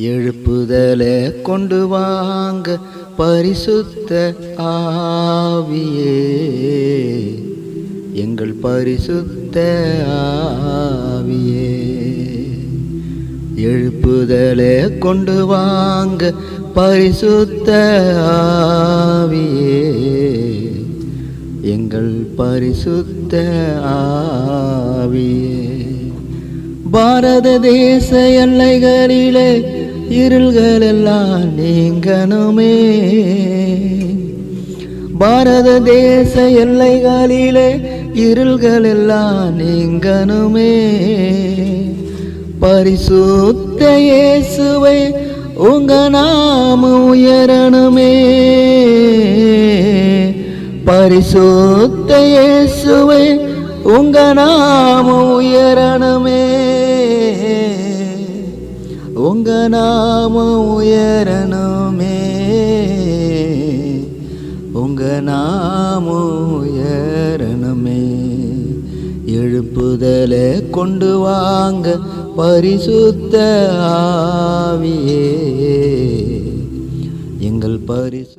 எழுப்புதலை கொண்டு வாங்க பரிசுத்த ஆவியே. எங்கள் பரிசுத்த ஆவியே. எழுப்புதலை கொண்டு வாங்க பரிசுத்த ஆவியே. எங்கள் பரிசுத்த ஆவியே. பாரத தேச எல்லைகளிலே இருள்கள் எல்லாம் நீங்கணுமே. பாரத தேச எல்லைகளிலே இருள்கள் எல்லாம் நீங்கணுமே. பரிசுத்த இயேசுவை உங்க நாம உயரணுமே. பரிசுத்த இயேசுவை உங்க நாம உயரணுமே. உங்க நாமம் உயரணுமே. உங்க நாமம் உயரணுமே. எழுப்புதலை கொண்டு வாங்க பரிசுத்த ஆவியே. எங்கள் பரிசு